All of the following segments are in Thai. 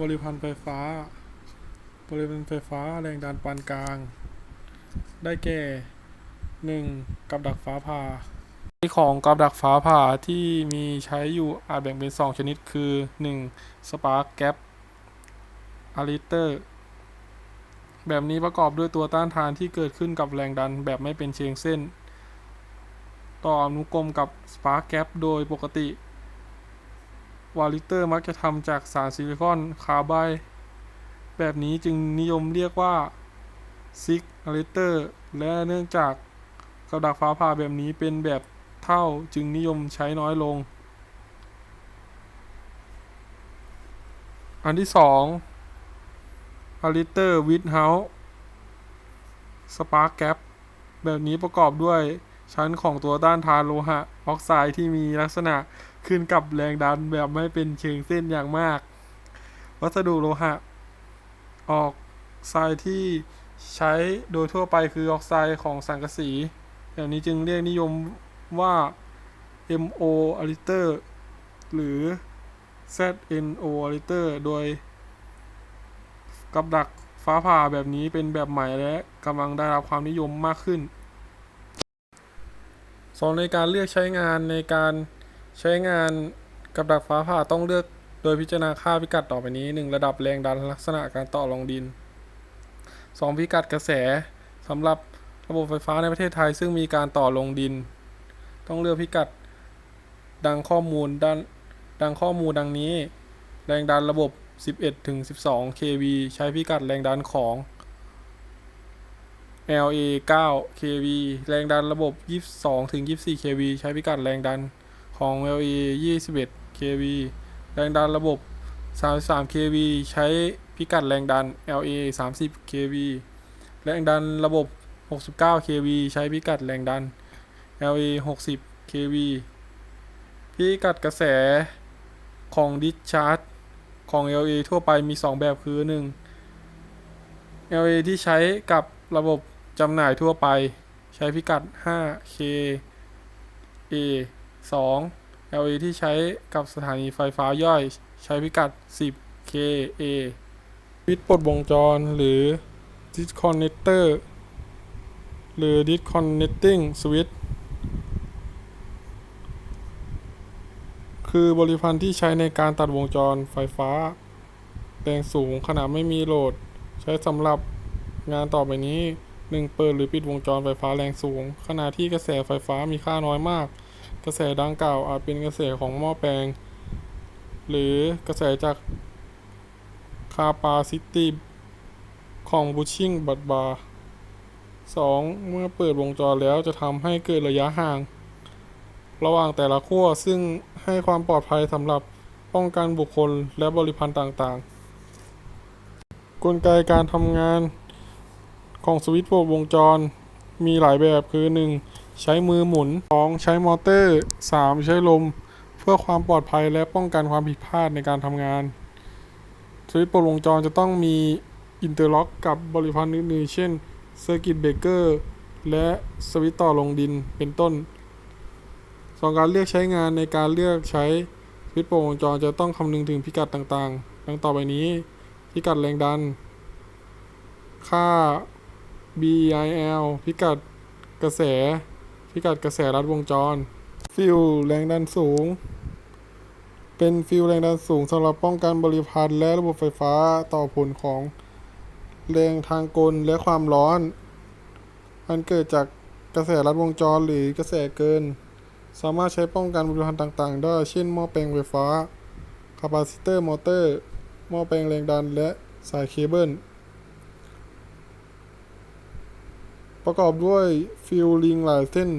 บริพันธ์ไฟฟ้า บริพันธ์ไฟฟ้าแรงดันปานกลาง ได้แก่หนึ่งกับดักฟ้าผ่าของกับดักฟ้าผ่าที่มีใช้อยู่อาจแบ่งเป็น 2 ชนิดคือ 1. Spark Gap a l i t e r แบบนี้ประกอบด้วยตัวต้านทานที่เกิดขึ้นกับแรงดันแบบไม่เป็นเชิงเส้น ต่ออนุกรมกับ Spark Gap โดยปกติ วาลิเตอร์มักจะทำจากสารซิลิคอนคาร์บายด์แบบนี้จึงนิยมเรียกว่าซิกอะลิเตอร์และเนื่องจากกระดักฟ้าผ่าแบบนี้เป็นแบบเท่าจึงนิยมใช้น้อยลง อันที่สองอะลิเตอร์วิดเฮาส์สปาร์กแกปแบบนี้ประกอบด้วยชั้นของตัวต้านทานโลหะ ออกไซด์ที่มีลักษณะ ขึ้นกับแรงดันแบบไม่เป็นเชิงเส้นอย่างมาก วัสดุโลหะ ออกไซด์ที่ใช้โดยทั่วไปคือออกไซด์ของสังกะสีแบบนี้จึงเรียกนิยมว่า MO a l i t e r หรือ ZNO a l i t e r โดย กับดักฟ้าผ่าแบบนี้เป็นแบบใหม่และกำลังได้รับความนิยมมากขึ้นสองในการเลือกใช้งานในการ ใช้งานกับดักฟ้าผ่าต้องเลือกโดยพิจารณาค่าพิกัดต่อไปนี้ 1. ระดับแรงดันลักษณะการต่อรองดิน 2. พิกัดกระแสสำหรับระบบไฟฟ้าในประเทศไทย ซึ่งมีการต่อลงดิน ต้องเลือกพิกัดดังข้อมูลดังดังข้อมูลดังนี้ แรงดันระบบ 11ถึง12 kV ใช้พิกัดแรงดันของ LA 9 kV แรงดันระบบ 22ถึง24 kV ใช้พิกัดแรงดัน ของ LA 21 kV แรงดันระบบ 33 kV ใช้พิกัดแรงดัน LA 30 kV แรงดันระบบ 69 kV ใช้พิกัดแรงดัน LA 60 kV พิกัดกระแสของ discharge ของ LA ทั่วไปมี 2 แบบคือ 1 LA ที่ใช้กับระบบจำหน่ายทั่วไป ใช้พิกัด 5 k A 2 LA ที่ใช้กับสถานีไฟฟ้าย่อยใช้พิกัด 10 k A วิดปลดวงจรหรือ disconnector หรือ disconnecting switch คือบริพันธ์ที่ใช้ในการตัดวงจรไฟฟ้า แรงสูงขณะไม่มีโหลด ใช้สำหรับงานต่อไปนี้ 1. เปิดหรือปิดวงจรไฟฟ้าแรงสูง ขณะที่กระแสไฟฟ้ามีค่าน้อยมาก กระแสดังกล่าวอาจเป็นกระแสของหม้อแปลง หรือกระแสจากคาปาซิตี้ของบูชิ่งบัตบาร์ 2. เมื่อเปิดวงจรแล้วจะทำให้เกิดระยะห่าง ระหว่างแต่ละขั้วซึ่งให้ความปลอดภัยสำหรับป้องกันบุคคลและบริพันธ์ต่างๆ กลไกการทำงานของสวิตช์วตวงจรมีหลายแบบคือ 1. ใช้มือหมุน 2. ใช้มอเตอร์ 3. ใช้ลม เพื่อความปลอดภัยและป้องกันความผิดพลาดในการทำงานสวิตช์โหวตวงจรจะต้องมีอินเตอร์ล็อกกับบริพันธ์อื่นๆเช่นเซอร์กิตเบรกเกอร์และสวิตช์ต่อลงดินเป็นต้นสองการเลือกใช้งานในการเลือกใช้สวิตช์โปรวงจรจะต้องคำนึงถึงพิกัดต่างๆ ดังต่อไปนี้ พิกัดแรงดัน ค่า BIL พิกัดกระแส พิกัดกระแสรัดวงจร ฟิลแรงดันสูง เป็นฟิลแรงดันสูงสำหรับป้องกันบริพันธ์และระบบไฟฟ้าต่อผลของแรงทางกลและความร้อน อันเกิดจากกระแสรัดวงจรหรือกระแสเกิน สามารถใช้ป้องกันบริพันธ์ต่างๆ ได้ เช่นหม้อแปลงไฟฟ้าคาปาซิเตอร์มอเตอร์หม้อแปลงแรงดันและสายเคเบิล ประกอบด้วยฟิลลิงหลายเส้น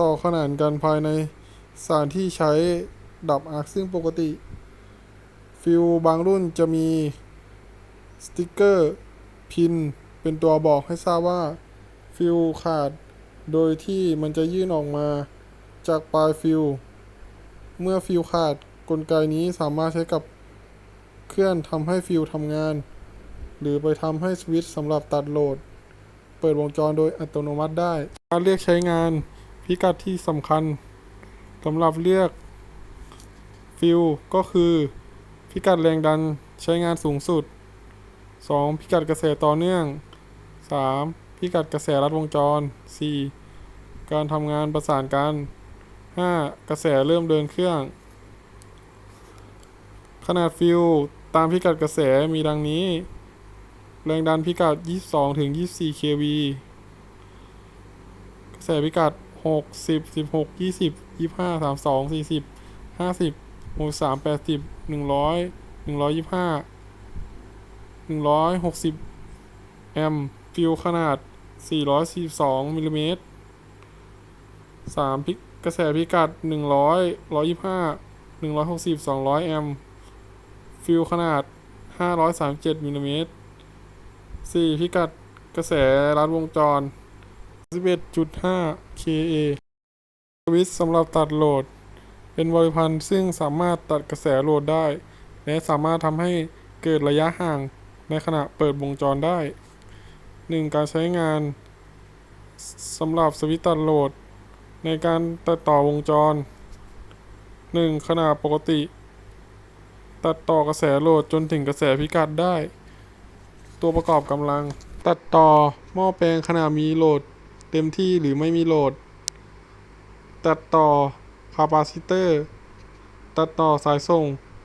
ต่อขนานกันภายในสารที่ใช้ดับอาร์คซึ่งปกติ ฟิลบางรุ่นจะมีสติกเกอร์ พิน เป็นตัวบอกให้ทราบว่า ฟิลขาด โดยที่มันจะยื่นออกมาจากปลายฟิลเมื่อฟิลขาดกลไกนี้สามารถใช้กับเคลื่อนทำให้ฟิลทำงาน หรือไปทำให้สวิตช์สำหรับตัดโหลด เปิดวงจรโดยอัตโนมัติได้ การเลือกใช้งานพิกัดที่สำคัญสำหรับเลือกฟิลก็คือพิกัดแรงดันใช้งานสูงสุด 2. พิกัดกระแสต่อเนื่อง 3. พิกัดกระแสลัดวงจร 4. การทำงานประสานกัน 5. กระแสเริ่มเดินเครื่อง ขนาดฟิวตามพิกัดกระแสมีดังนี้ แรงดันพิกัด 22 ถึง 24 kV กระแสพิกัด 60 16 20 25 32 40 50 63 80 100 125 160 แอมป์ฟิวขนาด 442มิลลิเมตร3พิกระแสพิกัด 100 125 160 200 แอมป์ฟิวขนาด 537มิลลิเมตร 4 พิกัดกระแสรัดวงจร 11.5 kA สวิตสำหรับตัดโหลด เป็นบริพันธ์ซึ่งสามารถตัดกระแสโหลดได้ และสามารถทำให้เกิดระยะห่างในขณะเปิดวงจรได้ 1. การใช้งานสำหรับสวิตช์ตัดโหลด ในการตัดต่อวงจร 1. ขนาดปกติ ตัดต่อกระแสโหลดจนถึงกระแสพิกัดได้ ตัวประกอบกำลัง ตัดต่อหม้อแปลงขนาดมีโหลด เต็มที่หรือไม่มีโหลด ตัดต่อคาปาซิเตอร์ ตัดต่อสายส่ง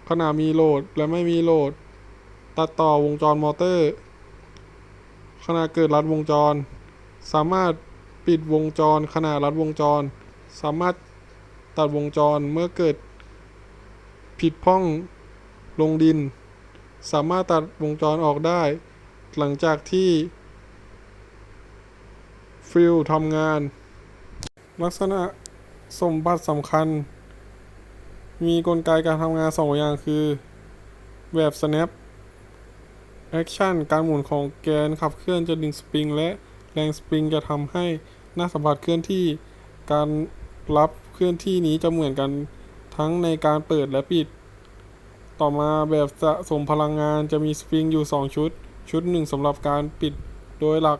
ขณะมีโหลดและไม่มีโหลด ตัดต่อวงจรมอเตอร์ ขณะเกิดรัดวงจร สามารถปิดวงจรขณะรัดวงจร สามารถตัดวงจรเมื่อเกิด ผิดพร่องลงดิน สามารถตัดวงจรออกได้ หลังจากที่ฟิลทำงาน ลักษณะสมบัติสำคัญ มีกลไกการทำงานสองอย่างคือ แบบ snap action การหมุนของแกนขับเคลื่อนจะดึงสปริงและแรงสปริงจะทำให้หน้าสัมผัสเคลื่อนที่การรับเคลื่อนที่นี้จะเหมือนกันทั้งในการเปิดและปิด ต่อมาแบบสะสมพลังงานจะมีสปริงอยู่ 2 ชุด ชุดหนึ่งสำหรับการปิดโดยหลัก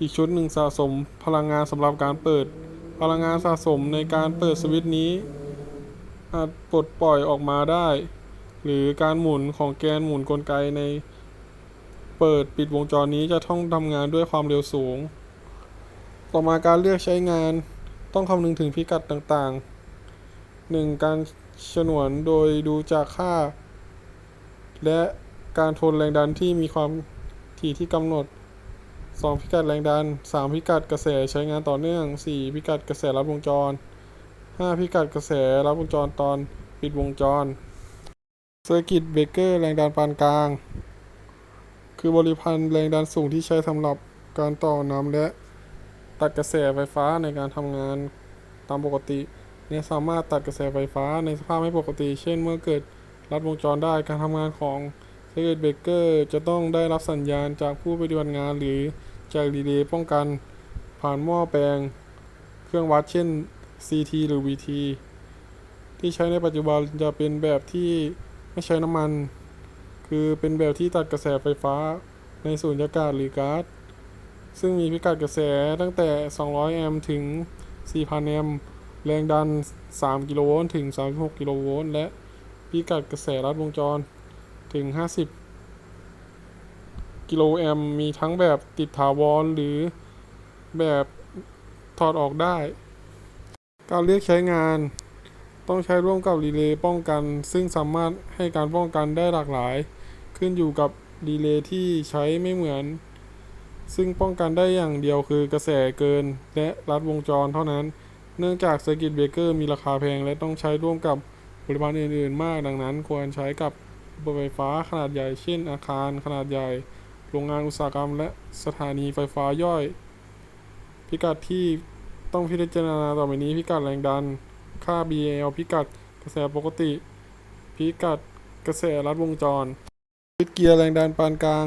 อีกชุดหนึ่งสะสมพลังงานสำหรับการเปิด พลังงานสะสมในการเปิดสวิตช์นี้ อาจปลดปล่อยออกมาได้ หรือการหมุนของแกนหมุนกลไกใน เปิดปิดวงจรนี้จะต้องทำงานด้วยความเร็วสูง ต่อมาการเลือกใช้งานต้องคำนึงถึงพิกัดต่างๆ 1. การฉนวนโดยดูจากค่า และ การทนแรงดันที่มีความถี่ที่กำหนด 2. พิกัดแรงดัน 3. พิกัดกระแสใช้งานต่อเนื่อง 4. พิกัดกระแสลัดวงจร 5. พิกัดกระแสลัดวงจรตอนปิดวงจรเซอร์กิตเบรกเกอร์แรงดันปานกลาง คือบริพันธ์แรงดันสูงที่ใช้สำหรับการต่อน้ำและตัดกระแสไฟฟ้าในการทำงานตามปกติเนี่ยสามารถตัดกระแสไฟฟ้าในสภาพไม่ปกติ เช่นเมื่อเกิดรัดวงจรได้การทำงานของ เซอร์กิตเบเกอร์จะต้องได้รับสัญญาณจากผู้ปฏิบัติงานหรือจากรีเลย์ป้องกัน ผ่านหม้อแปลง เครื่องวัดเช่น CT หรือ VT ที่ใช้ในปัจจุบันจะเป็นแบบที่ไม่ใช้น้ำมัน คือเป็นแบบที่ตัดกระแสไฟฟ้าในสูญญากาศหรือก๊าซซึ่งมีพิกัดกระแสตั้งแต่ 200 แอมป์ถึง 4,000 แอมป์แรงดัน 3 กิโลโวลต์ถึง 36 กิโลโวลต์และพิกัดกระแสลัดวงจร ถึง 50 กิโลแอมมีทั้งแบบติดถาวรหรือแบบถอดออกได้ การเลือกใช้งาน ต้องใช้ร่วมกับรีเลย์ป้องกัน ซึ่งสามารถให้การป้องกันได้หลากหลาย ขึ้นอยู่กับรีเลย์ที่ใช้ไม่เหมือน ซึ่งป้องกันได้อย่างเดียวคือกระแสเกิน และรัดวงจรเท่านั้น เนื่องจากเซกิตเบรกเกอร์มีราคาแพง และต้องใช้ร่วมกับบริบาลอื่น ๆ มากดังนั้น ควรใช้กับ ระบไฟฟ้าขนาดใหญ่ เช่น อาคารขนาดใหญ่ โรงงานอุตสาหกรรม และสถานีไฟฟ้าย่อย พิกัดที่ต้องพิจารณาต่อไปนี้ พิกัดแรงดัน ค่า BAL พิกัดกระแสปกติ พิกัดกระแสรัดวงจรวิดเกียร์แรงดันปานกลาง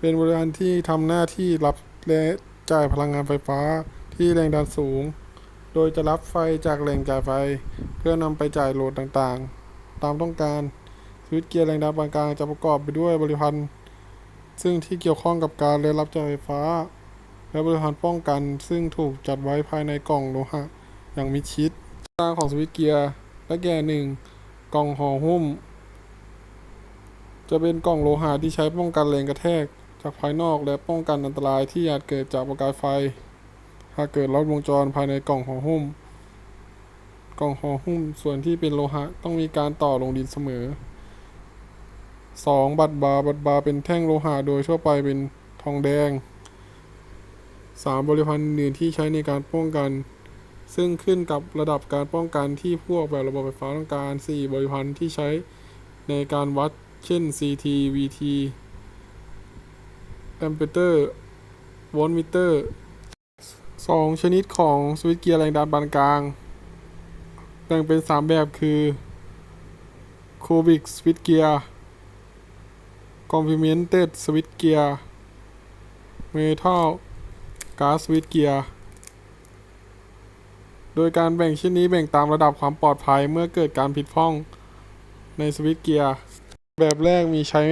เป็นบริการที่ทำหน้าที่รับและจ่ายพลังงานไฟฟ้าที่แรงดันสูง โดยจะรับไฟจากแหล่งจ่ายไฟ เพื่อนำไปจ่ายโหลดต่างๆ ตามต้องการ สวิตเกียร์แรงดันปานกลางจะประกอบไปด้วยบริพันธ์ซึ่งที่เกี่ยวข้องกับการและรับจายไฟฟ้า และบริหารป้องกัน ซึ่งถูกจัดไว้ภายในกล่องโลหะอย่างมิชิดตางของสวิตเกียร์และแก่หนึ่งกล่องห่อหุ้ม จะเป็นกล่องโลหะที่ใช้ป้องกันแรงกระแทกจากภายนอกและป้องกันอันตรายที่อาจเกิดจากประกายไฟ หากเกิดลัดวงจรภายในกล่องห่อหุ้ม กล่องห่อหุ้มส่วนที่เป็นโลหะต้องมีการต่อลงดินเสมอ 2. บัตรบาบัตรบาเป็นแท่งโลหะโดยทั่วไปเป็นทองแดง 3. บริพันธ์อื่นที่ใช้ในการป้องกัน ซึ่งขึ้นกับระดับการป้องกันที่ผู้ออกแบบระบบไฟฟ้าต้องการ 4. บริพันธ์ที่ใช้ในการวัด เช่น CT VT แอมเปเตอร์โวลต์มิเตอร์ 2. ชนิดของสวิตช์เกียร์แรงดันปานกลาง แบ่งเป็น 3 แบบคือ Cubic Switch Gear Complemented Switch Gear Metal Gas Switch Gear โดยการแบ่งเช่นนี้แบ่งตามระดับความปลอดภัยเมื่อเกิดการผิดพร่องในสวิตช์เกียร์แบบแรกมีใช้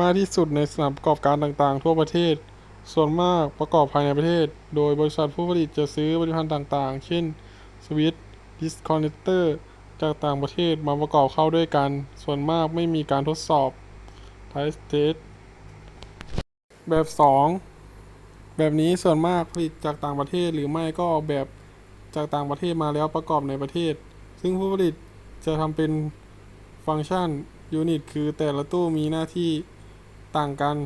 มากที่สุดในสถานประกอบการต่างๆ ทั่วประเทศ ส่วนมากประกอบภายในประเทศ โดยบริษัทผู้ผลิตจะซื้อบริพันธ์ต่างๆ เช่น สวิตช์ดิสคอนเนคเตอร์จากต่างประเทศมาประกอบเข้าด้วยกัน ส่วนมากไม่มีการทดสอบ Test Test แบบ 2 แบบนี้ส่วนมากผลิตจากต่างประเทศหรือไม่ก็ออกแบบจากต่างประเทศมาแล้วประกอบในประเทศ ซึ่งผู้ผลิตจะทำเป็นฟังก์ชันยูนิตคือแต่ละตู้มีหน้าที่ต่างกัน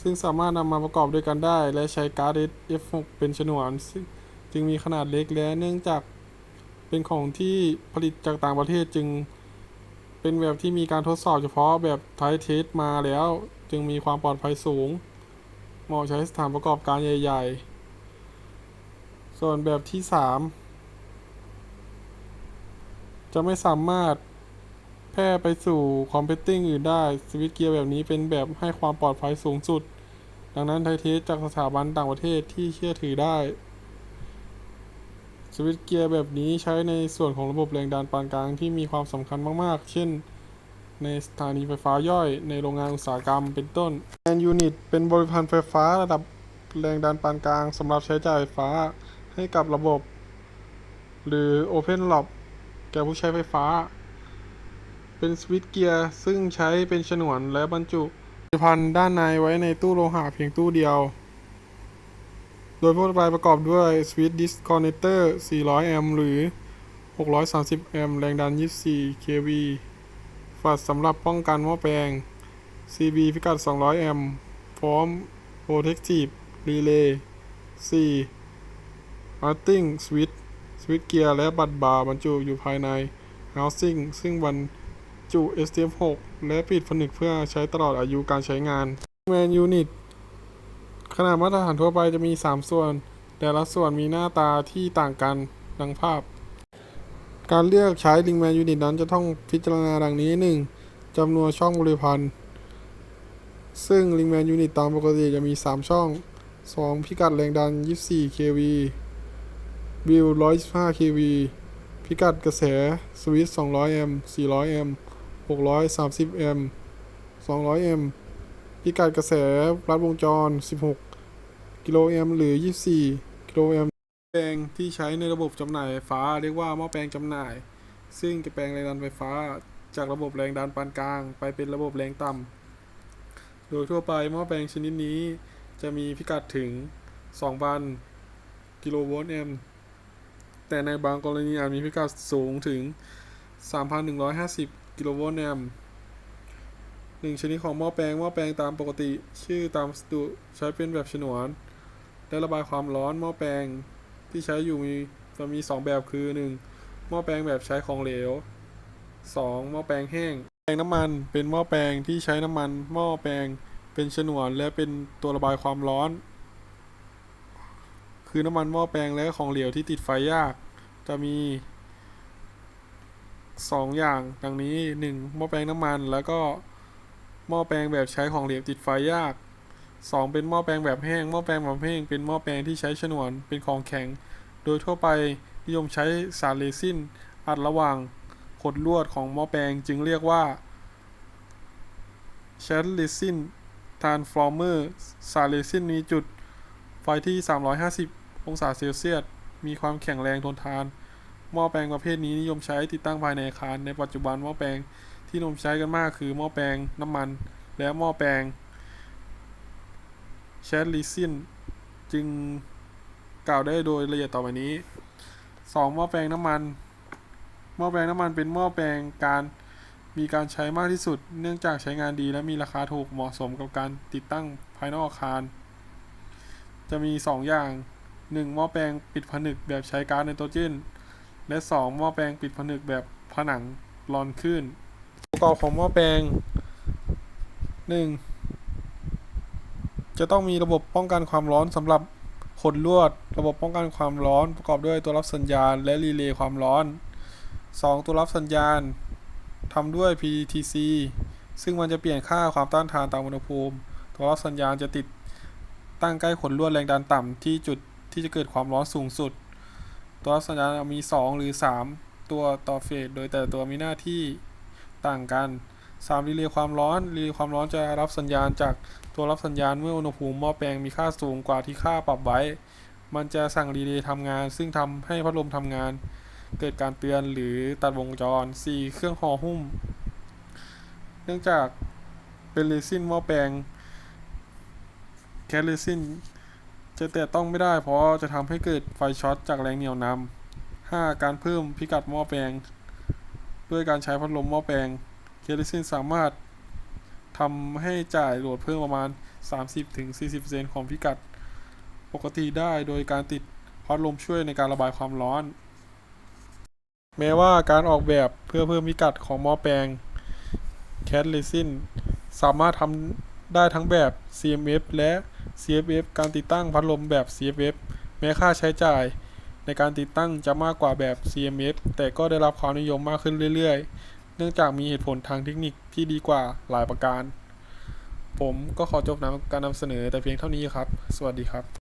ซึ่งสามารถนำมาประกอบด้วยกันได้ และใช้การ์ด F6 เป็นฉนวนซึ่งจึงมีขนาดเล็กและเนื่องจากเป็นของที่ผลิตจากต่างประเทศจึง เป็นแบบที่มีการทดสอบเฉพาะแบบไทเทสมาแล้ว จึงมีความปลอดภัยสูงเหมาะใช้สถานประกอบการใหญ่ ๆ ส่วนแบบที่ 3 จะไม่สามารถแพร่ไปสู่คอมเพตติ้งอื่นได้สวิตเกียร์แบบนี้เป็นแบบให้ความปลอดภัยสูงสุด ดังนั้นไทเทสจากสถาบันต่างประเทศที่เชื่อถือได้ สวิตช์เกียร์แบบนี้ใช้ในส่วนของระบบแรงดันปานกลางที่มีความสำคัญมากๆ เช่น ในสถานีไฟฟ้าย่อยในโรงงานอุตสาหกรรมเป็นต้นแอนยูนิตเป็นบริพันธ์ไฟฟ้าระดับแรงดันปานกลางสำหรับใช้จ่ายไฟฟ้าให้กับระบบ หรือ Open l o b แก่ผู้ใช้ไฟฟ้า เป็นสวิตช์เกียร์ซึ่งใช้เป็นฉนวนและบรรจุบริพันธ์ด้านในไว้ในตู้โลหะเพียงตู้เดียว โดยทั่วไปประกอบด้วยสวิตช์ดิสคอนเนคเตอร์400 แอมป์หรือ 630 แอมป์แรงดัน 24 kV ฝัดสำหรับป้องกันหม้อแปลง CB พิกัด 200 แอมป์พร้อม Protective Relay 4 Arting Switch สวิตช์เกียร์และบัตรบาร์บรรจุอยู่ภายใน Housing ซึ่งบรรจุ STF6 และปิดผนึกเพื่อใช้ตลอดอายุการใช้งาน Man Unit ขนาดมาตรฐานทั่วไปจะมี 3 ส่วน แต่ละส่วนมีหน้าตาที่ต่างกันดังภาพ การเลือกใช้ Ringman Unit นั้นจะต้องพิจารณาดังนี้ 1. จำนวนช่องบริพันธ์ซึ่ง Ringman Unit ตามปกติจะมี 3 ช่อง 2. พิกัดแรงดัน 24 kV วิว125 kV พิกัดกระแส สวิตช์200 แอมป์ 400 แอมป์ 630 แอมป์ 200 แอมป์ พิกัดกระแสรัดวงจร 16 กิโลแอมหรือ 24 กิโลแอมแปลงที่ใช้ในระบบจำหน่ายไฟฟ้า เรียกว่าหม้อแปลงจำหน่าย ซึ่งจะแปลงแรงดันไฟฟ้า จากระบบแรงดันปานกลาง ไปเป็นระบบแรงต่ำโดยทั่วไปหม้อแปลงชนิดนี้จะมีพิกัดถึง 2,000 กิโลโวลต์แอมป์แต่ในบางกรณีอาจมีพิกัดสูงถึง 3,150 กิโลโวลต์แอมป์หนึ่งชนิดของหม้อแปลงหม้อแปลงตามปกติ ชื่อตามสดุใช้เป็นแบบฉนวน และระบายความร้อนหม้อแปลงที่ใช้อยู่มีจะมี 2 แบบคือ 1. หม้อแปลงแบบใช้ของเหลว 2. หม้อแปลงแห้ง แปลงน้ำมันเป็นหม้อแปลงที่ใช้น้ำมันหม้อแปลงเป็นฉนวนและเป็นตัวระบายความร้อน คือน้ำมันหม้อแปลงและของเหลวที่ติดไฟยาก จะมี 2 อย่างดังนี้ 1. หม้อแปลงน้ำมันแล้วก็หม้อแปลงแบบใช้ของเหลวติดไฟยาก 2. เป็นหม้อแปลงแบบแห้ง หม้อแปลงแบบแห้ง เป็นหม้อแปลงที่ใช้ฉนวน เป็นของแข็ง โดยทั่วไปนิยมใช้สารเรซินอัดระหว่างขดลวดของหม้อแปลงจึงเรียกว่าแชทเรซินทานฟอร์เมอร์สารเรซินมีจุดไฟที่ 350 องศาเซลเซียส มีความแข็งแรงทนทาน หม้อแปลงประเภทนี้นิยมใช้ติดตั้งภายในอาคาร ในปัจจุบันหม้อแปลงที่ที่นิยมใช้กันมากคือหม้อแปลงน้ำมัน และหม้อแปลง แชทลิซินจึงกล่าวได้โดยละเอียดต่อไปนี้ 2. หม้อแปลงน้ำมัน หม้อแปลงน้ำมันเป็นหม้อแปลงการมีการใช้มากที่สุด เนื่องจากใช้งานดีและมีราคาถูกเหมาะสมกับการติดตั้งภายนอกอาคาร จะมี 2 อย่าง 1. หม้อแปลงปิดผนึกแบบใช้ก๊าซไนโตรเจน และ 2. หม้อแปลงปิดผนึกแบบผนังรอนขึ้นประกอบของหม้อแปลง 1. จะต้องมีระบบป้องกันความร้อนสำหรับขนลวด ระบบป้องกันความร้อนประกอบด้วยตัวรับสัญญาณและรีเลย์ความร้อน 2. ตัวรับสัญญาณทำด้วย PTC ซึ่งมันจะเปลี่ยนค่าความต้านทานตามอุณหภูมิ ตัวรับสัญญาณจะติดตั้งใกล้ขนลวดแรงดันต่ำที่จุดที่จะเกิดความร้อนสูงสุด ตัวรับสัญญาณมี 2 หรือ 3 ตัวต่อเฟสโดยแต่ตัวมีหน้าที่ต่างกัน 3. รีเลย์ความร้อนรีเลย์ความร้อนจะรับสัญญาณจาก ตัวรับสัญญาณเมื่ออุณหภูมิหม้อแปลงมีค่าสูงกว่าที่ค่าปรับไว้ มันจะสั่งรีเลย์ทำงาน ซึ่งทำให้พัดลมทำงาน เกิดการเตือนหรือตัดวงจร 4. เครื่องห่อหุ้ม เนื่องจากเป็นเรซินหม้อแปลงแก๊สเรซินจะแตะต้องไม่ได้เพราะจะทำให้เกิดไฟช็อตจากแรงเหนี่ยวนำ 5. การเพิ่มพิกัดหม้อแปลง ด้วยการใช้พัดลมหม้อแปลงแก๊สเรซินสามารถ ทำให้จ่ายโหลดเพิ่มประมาณ 30-40%ของพิกัด ปกติได้โดยการติดพัดลมช่วยในการระบายความร้อน แม้ว่าการออกแบบเพื่อเพิ่มพิกัดของหม้อแปลง Cat Resin สามารถทำได้ทั้งแบบ CMF และ CFF การติดตั้งพัดลมแบบ CFF แม้ค่าใช้จ่ายในการติดตั้งจะมากกว่าแบบ CMF แต่ก็ได้รับความนิยมมากขึ้นเรื่อย ๆ เนื่องจากมีเหตุผลทางเทคนิคที่ดีกว่าหลายประการ ผมก็ขอจบนการนำเสนอแต่เพียงเท่านี้ครับ สวัสดีครับ